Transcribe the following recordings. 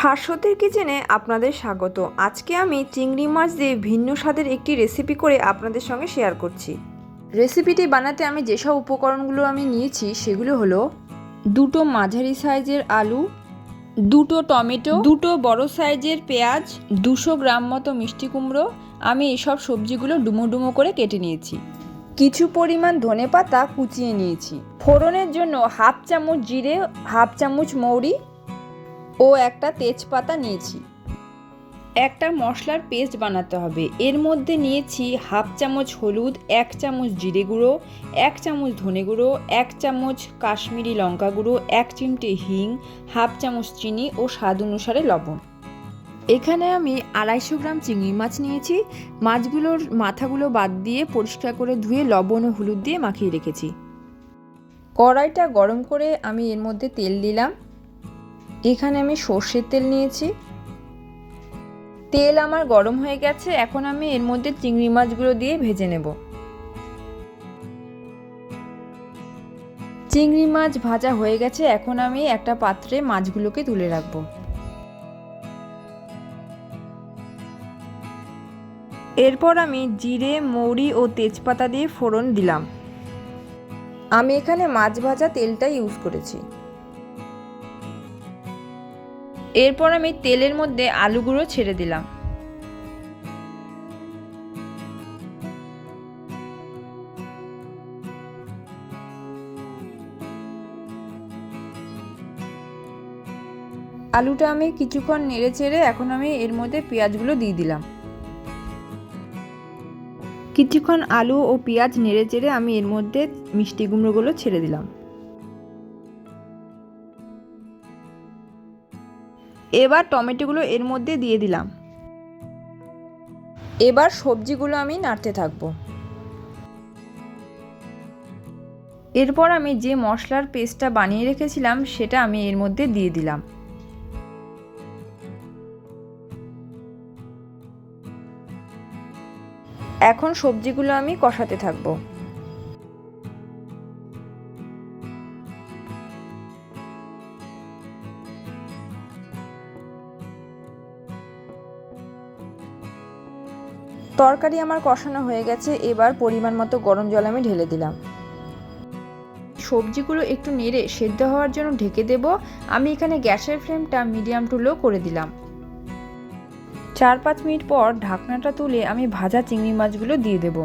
শাশ্বতের কিচেনে আপনাদের স্বাগত। আজকে আমি চিংড়ি মাছ দিয়ে ভিন্ন স্বাদের একটি রেসিপি করে আপনাদের সঙ্গে শেয়ার করছি। রেসিপিটি বানাতে আমি যেসব উপকরণগুলো আমি নিয়েছি, সেগুলো হলো দুটো মাঝারি সাইজের আলু, দুটো টমেটো, দুটো বড় সাইজের পেঁয়াজ, দুশো গ্রাম মতো মিষ্টি কুমড়ো। আমি এসব সবজিগুলো ডুমো ডুমো করে কেটে নিয়েছি। কিছু পরিমাণ ধনে পাতা কুচিয়ে নিয়েছি। ফোড়নের জন্য হাফ চামচ জিরে, হাফ চামচ মৌরি ও একটা তেজপাতা নিয়েছি। একটা মশলার পেস্ট বানাতে হবে। এর মধ্যে নিয়েছি হাফ চামচ হলুদ, এক চামচ জিরে গুঁড়ো, এক চামচ ধনে গুঁড়ো, এক চামচ কাশ্মীরি লঙ্কা গুঁড়ো, এক চিমটে হিং, হাফ চামচ চিনি ও স্বাদ অনুসারে লবণ। এখানে আমি আড়াইশো গ্রাম চিংড়ি মাছ নিয়েছি। মাছগুলোর মাথাগুলো বাদ দিয়ে পরিষ্কার করে ধুয়ে লবণ ও হলুদ দিয়ে মাখিয়ে রেখেছি। কড়াইটা গরম করে আমি এর মধ্যে তেল দিলাম। এখানে আমি সর্ষের তেল নিয়েছি। তেল আমার গরম হয়ে গেছে, এখন আমি এর মধ্যে চিংড়ি মাছগুলো দিয়ে ভেজে নেব। চিংড়ি মাছ ভাজা হয়ে গেছে, এখন আমি একটা পাত্রে মাছগুলোকে তুলে রাখব। এরপর আমি জিরে, মৌরি ও তেজপাতা দিয়ে ফোড়ন দিলাম। আমি এখানে মাছ ভাজা তেলটা ইউজ করেছি। এরপর আমি তেলের মধ্যে আলুগুলো ছেড়ে দিলাম। আলুটা আমি কিছুক্ষণ নেড়ে চেড়ে এখন আমি এর মধ্যে পেঁয়াজগুলো দিয়ে দিলাম। কিছুক্ষণ আলু ও পেঁয়াজ নেড়ে চেড়ে আমি এর মধ্যে মিষ্টি কুমড়োগুলো ছেড়ে দিলাম। এবার টমেটোগুলো এর মধ্যে দিয়ে দিলাম। এবার সবজিগুলো আমি নাড়তে থাকব। এরপর আমি যে মশলার পেস্টটা বানিয়ে রেখেছিলাম, সেটা আমি এর মধ্যে দিয়ে দিলাম। এখন সবজিগুলো আমি কষাতে থাকব। তরকারি আমার কষানো হয়ে গেছে, এবার পরিমাণ মতো গরম জল আমি ঢেলে দিলাম। সবজিগুলো একটু নেড়ে সেদ্ধ হওয়ার জন্য ঢেকে দেব। আমি এখানে গ্যাসের ফ্লেমটা মিডিয়াম টু লো করে দিলাম। চার পাঁচ মিনিট পর ঢাকনাটা তুলে আমি ভাজা চিংড়ি মাছগুলো দিয়ে দেব।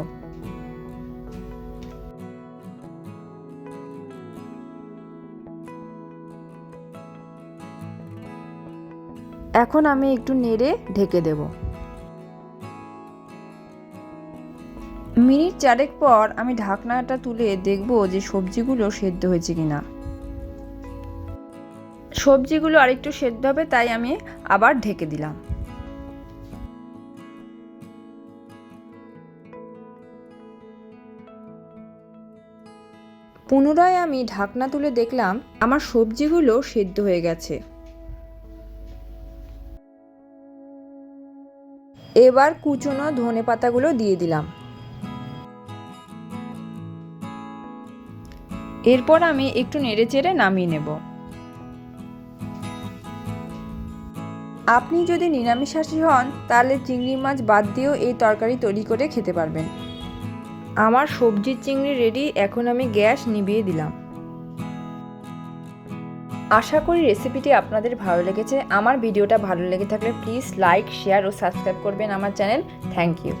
এখন আমি একটু নেড়ে ঢেকে দেব। মিনিট চারেক পর আমি ঢাকনাটা তুলে দেখব যে সবজিগুলো সেদ্ধ হয়েছে কিনা। সবজিগুলো আরেকটু সেদ্ধ হবে, তাই আমি আবার ঢেকে দিলাম। পুনরায় আমি ঢাকনা তুলে দেখলাম আমার সবজিগুলো সেদ্ধ হয়ে গেছে। এবার কুচনো ধনে পাতাগুলো দিয়ে দিলাম। এরপর আমি একটু নেড়ে চেড়ে নামিয়ে নেব। আপনি যদি নিরামিষাশী হন, তাহলে চিংড়ি মাছ বাদ দিয়েও এই তরকারি তৈরি করে খেতে পারবেন। আমার সবজির চিংড়ি রেডি, এখন আমি গ্যাস নিভিয়ে দিলাম। আশা করি রেসিপিটি আপনাদের ভালো লেগেছে। আমার ভিডিওটা ভালো লেগে থাকলে প্লিজ লাইক, শেয়ার ও সাবস্ক্রাইব করবেন আমার চ্যানেল। Thank you.